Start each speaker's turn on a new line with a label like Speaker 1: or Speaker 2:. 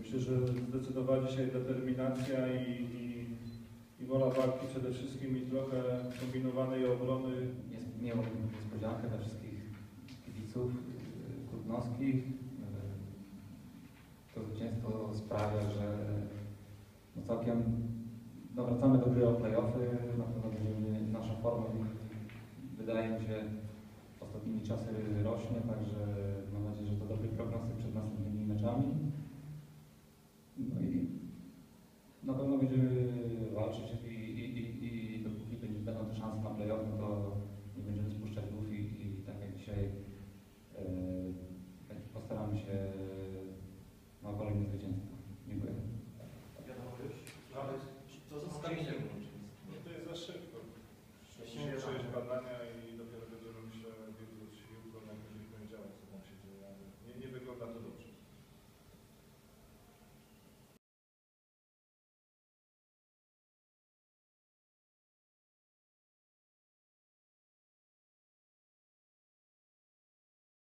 Speaker 1: Myślę, że zdecydowała dzisiaj determinacja i, i, i wola walki przede wszystkim i trochę kombinowanej obrony.
Speaker 2: Jest miło niespodziankę dla wszystkich kibiców y, trudnowskich. Y, To zwycięstwo sprawia, że no całkiem no wracamy do gry o play-offy. Na pewno będziemy, nasza forma wydaje mi się ostatnimi czasy rośnie, także mam nadzieję, że to dobry prognostyk przed następnymi meczami. Thank you,